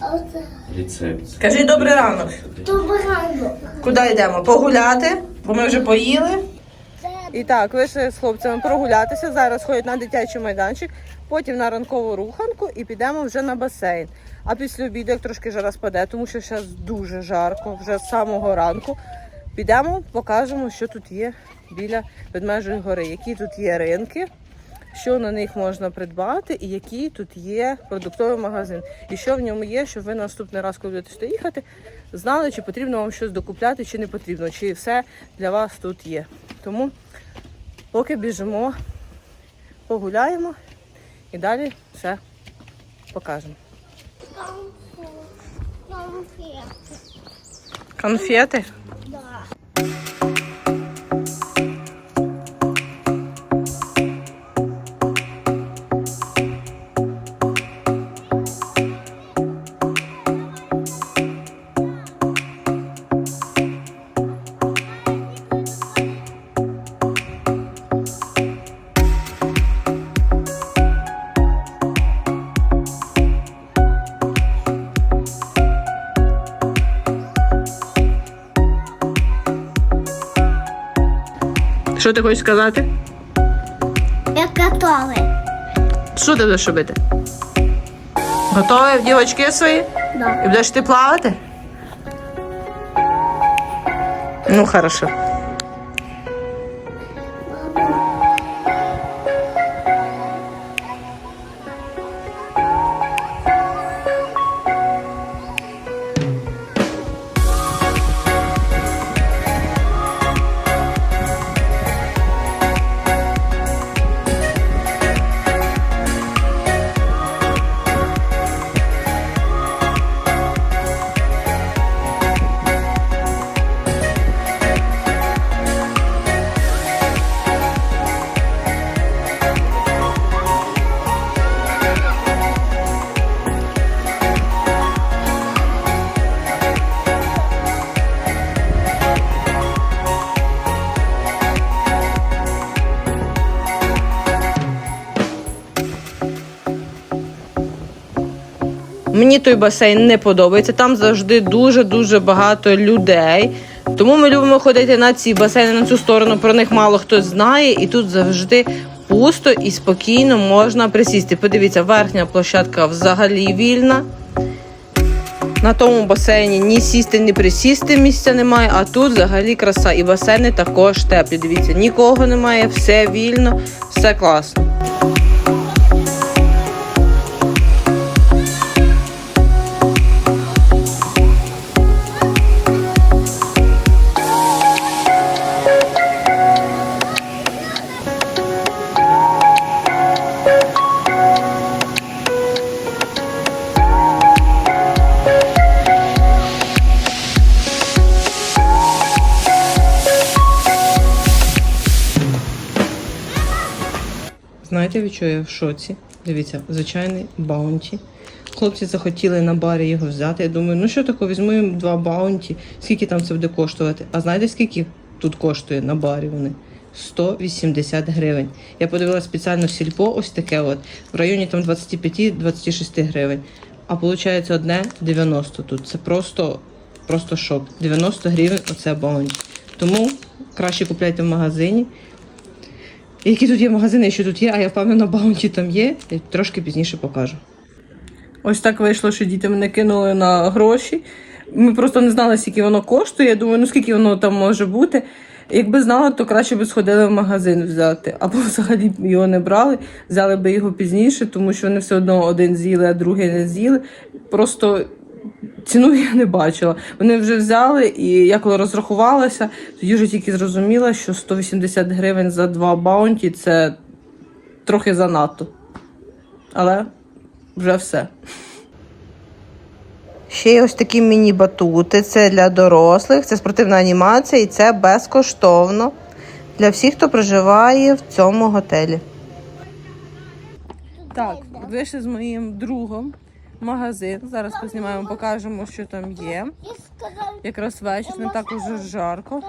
Оце. рецепція. Кажи добрий ранок. Добрано. Куди йдемо? Погуляти, бо ми вже поїли. І так, вийшли з хлопцями прогулятися. Зараз ходять на дитячий майданчик, потім на ранкову руханку і підемо вже на басейн. А після обіду, як трошки жара спаде, тому що зараз дуже жарко, вже з самого ранку. Підемо, покажемо, що тут є біля Ведмежої гори, які тут є ринки, що на них можна придбати, і який тут є продуктовий магазин. І що в ньому є, щоб ви наступний раз, коли будете сюди їхати, знали, чи потрібно вам щось докупляти, чи не потрібно, чи все для вас тут є. Тому поки біжимо, погуляємо і далі все покажемо. конфети. Конфети. Да. Що ти хочеш сказати? Я готовий. Що ти будеш робити? Готові дівочки свої? Да. І будеш ти плавати? Ну, хорошо. Мені той басейн не подобається. Там завжди дуже-дуже багато людей. Тому ми любимо ходити на ці басейни на цю сторону. Про них мало хто знає, і тут завжди пусто і спокійно можна присісти. Подивіться, верхня площадка взагалі вільна. На тому басейні ні сісти, ні присісти місця немає, а тут взагалі краса. І басейни також теплі. Дивіться, нікого немає, все вільно, все класно. Від чого я в шоці? Дивіться, звичайний баунті. Хлопці захотіли на барі його взяти. Я думаю, ну що таке, візьму їм два баунті. Скільки там це буде коштувати? А знаєте, скільки тут коштує на барі вони? 180 гривень. Я подивилася спеціально сільпо, ось таке от. В районі там 25-26 гривень. А виходить одне 90 тут. Це просто, просто шок. 90 гривень оце баунті. Тому краще купляйте в магазині. Які тут є магазини, що тут є, а я впевнена, баунті там є. Я трошки пізніше покажу. Ось так вийшло, що діти мене кинули на гроші. Ми просто не знали, скільки воно коштує. Я думаю, ну скільки воно там може бути. Якби знала, то краще б сходили в магазин взяти. Або взагалі його не брали, взяли б його пізніше, тому що вони все одно один з'їли, а другий не з'їли. Просто ціну я не бачила. Вони вже взяли, і я коли розрахувалася, тоді вже тільки зрозуміла, що 180 гривень за два баунті це трохи занадто. Але вже все. Ще є ось такі міні-батути. Це для дорослих, це спортивна анімація і це безкоштовно для всіх, хто проживає в цьому готелі. Так, вийшли з моїм другом магазин. Зараз познімаємо, покажемо, що там є. Якраз вечір, не так уже жарко.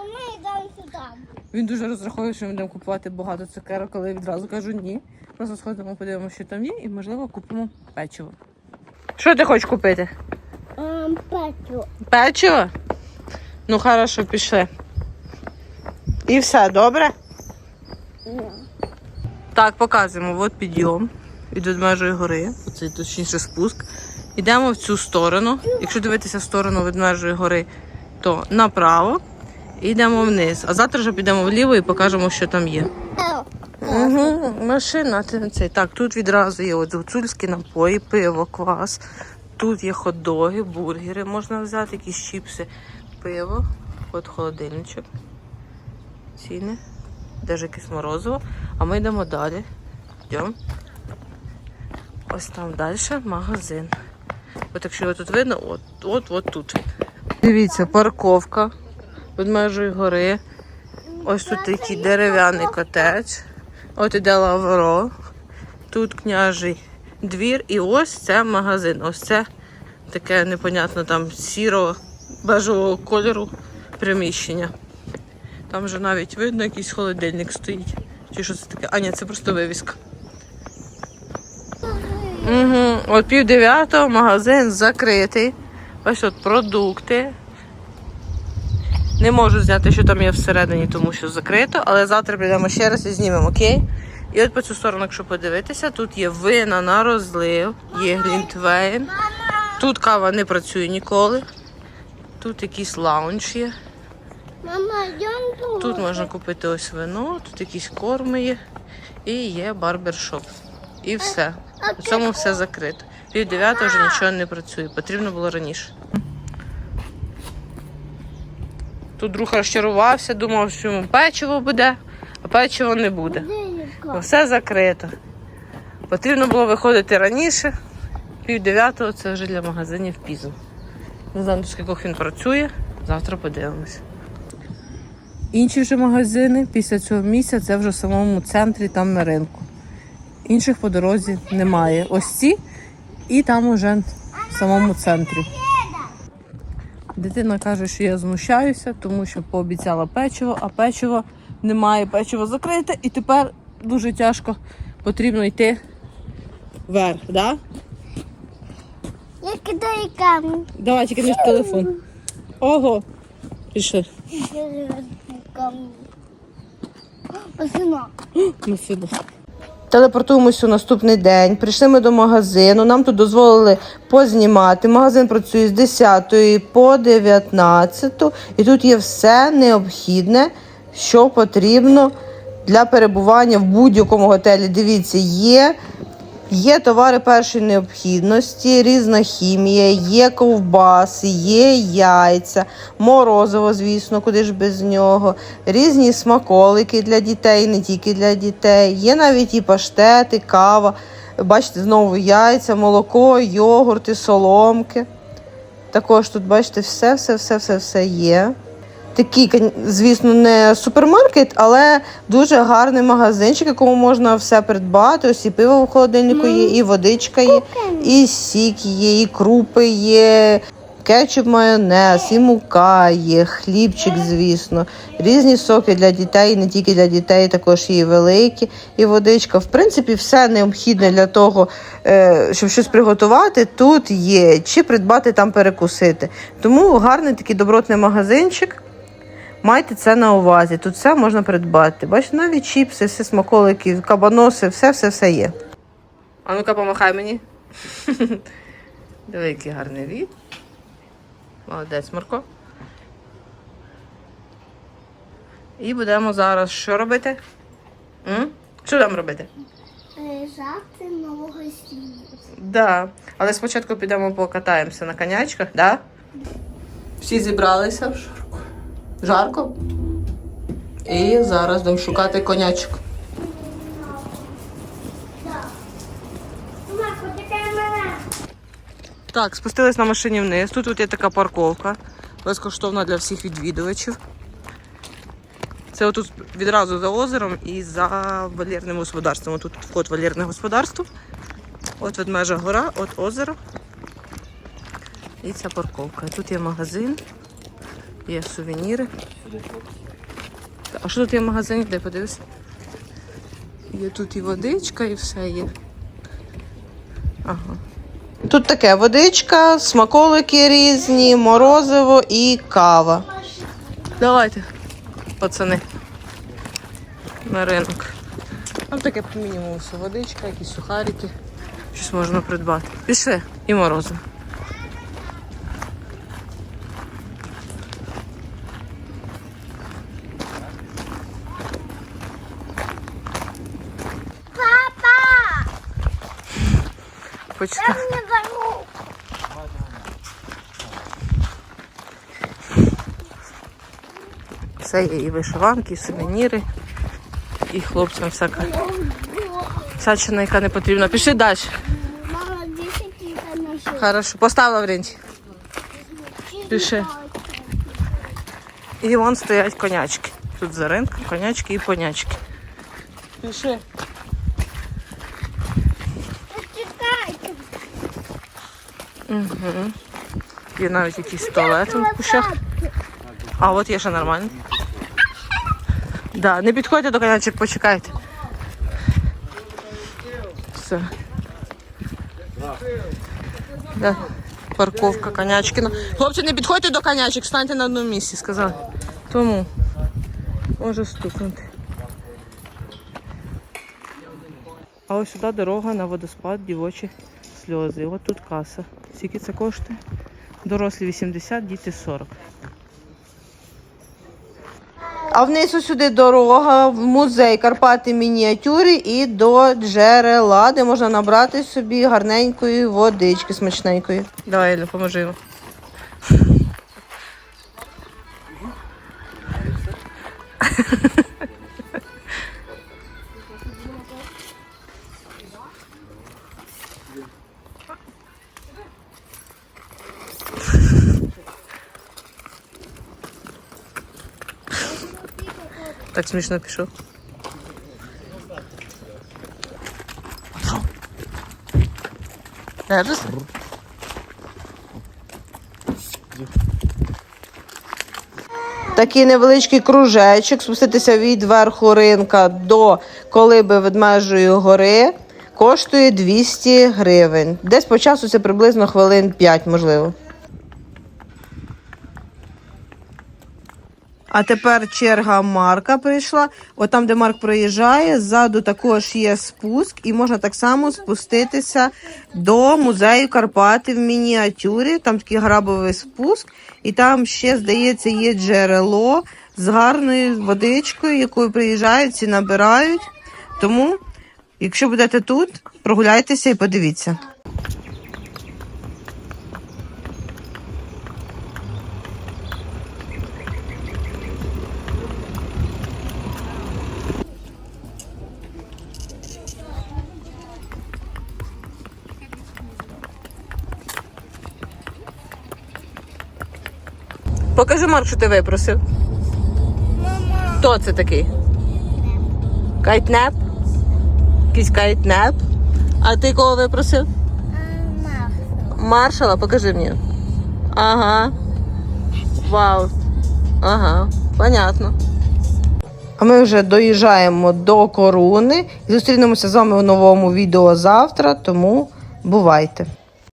Він дуже розраховує, що ми будемо купувати багато цукерок, але я відразу кажу ні. Просто сходимо, подивимося, що там є, і можливо купимо печиво. Що ти хочеш купити? Ем, Петю. Печиво? Ну, хорошо, пішли. І все, добре? Так, показуємо. От підйом від ведмежої гори. Це точніше спуск. Йдемо в цю сторону. Якщо дивитися в сторону ведмежої гори, то направо. І йдемо вниз. А завтра вже підемо вліво і покажемо, що там є. Угу, машина, цей. Так, тут відразу є гуцульські напої, пиво, квас. Тут є хот-доги, бургери можна взяти, якісь чіпси, пиво, от холодильничок. Ціни. Даже якесь морозиво. А ми йдемо далі. Йдемо. Ось там далі магазин. От якщо його тут видно, от, от, тут. Дивіться, парковка ведмежої гори. Ось тут такий дерев'яний котець. От іде лавро. Тут княжий двір. І ось це магазин. Ось це таке непонятно там сіро бежевого кольору приміщення. Там вже навіть видно, якийсь холодильник стоїть. Чи що це таке? А, ні, це просто вивіска. Угу. От пів дев'ятого магазин закритий. Ось от продукти. Не можу зняти, що там є всередині, тому що закрито, але завтра прийдемо ще раз і знімемо, окей? І от по цю сторону, якщо подивитися, тут є вина на розлив, є глінтвейн. Тут кава не працює ніколи. Тут якийсь лаунж є. Мама, тут. Тут можна купити ось вино, тут якісь корми є. І є барбершоп. І все. У цьому все закрито. Пів дев'ятого вже нічого не працює. Потрібно було раніше. Тут друг розчарувався, думав, що йому печиво буде, а печиво не буде. Бо все закрито. Потрібно було виходити раніше. Пів дев'ятого це вже для магазинів пізно. Не знаю, до скількох він працює. Завтра подивимось. Інші вже магазини після цього місця це вже в самому центрі, там на ринку. Інших по дорозі немає. Ось ці і там уже в самому центрі. Дитина каже, що я знущаюся, тому що пообіцяла печиво, а печиво немає, печиво закрите, і тепер дуже тяжко потрібно йти вверх, да? Я кидаю камінь. Давай тільки не телефон. Ого. Пішли. Осина. Масиба. Телепортуємося у наступний день. Прийшли ми до магазину. Нам тут дозволили познімати. Магазин працює з 10 по 19. І тут є все необхідне, що потрібно для перебування в будь-якому готелі. Дивіться, є. Є товари першої необхідності, різна хімія, є ковбаси, є яйця, морозиво, звісно, куди ж без нього, різні смаколики для дітей, не тільки для дітей. Є навіть і паштети, кава. Бачите, знову яйця, молоко, йогурти, соломки. Також тут, бачите, все, все, все, все, все є. Такий, звісно, не супермаркет, але дуже гарний магазинчик, якому можна все придбати. Ось і пиво в холодильнику є, і водичка є, і сік є, і крупи є, кетчуп, майонез, і мука є, хлібчик, звісно, різні соки для дітей, не тільки для дітей, також є і великі, і водичка. В принципі, все необхідне для того, е, щоб щось приготувати, тут є, чи придбати там перекусити. Тому гарний такий добротний магазинчик. Майте це на увазі. Тут все можна придбати. Бачите, навіть чіпси, всі смаколики, кабаноси, все, все, все є. А ну-ка, помахай мені. Диви, який гарний від. Молодець, Марко. І будемо зараз що робити? М? Що там робити? Лежати нового світу. Да. Але спочатку підемо покатаємося на конячках, да? Всі зібралися в жарко. І зараз будемо шукати конячок. Так, спустились на машині вниз. Тут, тут є така парковка, безкоштовна для всіх відвідувачів. Це отут відразу за озером і за вольєрним господарством. Тут вход в вольєрне господарство. От ведмежа гора, от озеро. І ця парковка. Тут є магазин, є сувеніри. А що тут є в магазині? Де подивись? Є тут і водичка, і все є. Ага. Тут таке водичка, смаколики різні, морозиво і кава. Давайте, пацани. На ринок. Там таке по мінімуму все. Водичка, якісь сухарики. Щось можна придбати. Пішли і морозиво. Дорогу. Все є і вишиванки, і сувеніри, і хлопцям всяка всячина, яка не потрібна. Пішли далі. Мама, 10 лет ношу. Хорошо, постав Лаврентій. Пиши. І вон стоять конячки. Тут за ринком конячки і понячки. Пиши. Угу. Є навіть якісь туалети в кущах. А от є ще нормально. Да, не підходьте до конячок, почекайте. Все. Да. Парковка конячкина. Хлопці, не підходьте до конячок, станьте на одному місці, сказали. Тому може стукнути. А ось сюди дорога на водоспад дівочі сльози. От тут каса. Скільки це коштує? Дорослі 80, діти 40. А вниз ось сюди дорога в музей Карпати мініатюри і до джерела, де можна набрати собі гарненької водички смачненької. Давай, поможи Так смішно пішов. Такий невеличкий кружечок, спуститися від верху ринка до колиби ведмежої гори коштує 200 гривень. Десь по часу це приблизно хвилин 5, можливо. А тепер черга Марка прийшла. От там, де Марк проїжджає, ззаду також є спуск, і можна так само спуститися до музею Карпати в мініатюрі. Там такий грабовий спуск, і там ще, здається, є джерело з гарною водичкою, якою приїжджають, всі набирають. Тому, якщо будете тут, прогуляйтеся і подивіться. Покажи, Марк, що ти випросив. Мама. Хто це такий? Кайтнеп? Якийсь кайтнеп. А ти кого випросив? Мама. Маршала, покажи мені. Ага. Вау. Ага, понятно. А ми вже доїжджаємо до Коруни і зустрінемося з вами у новому відео завтра, тому бувайте.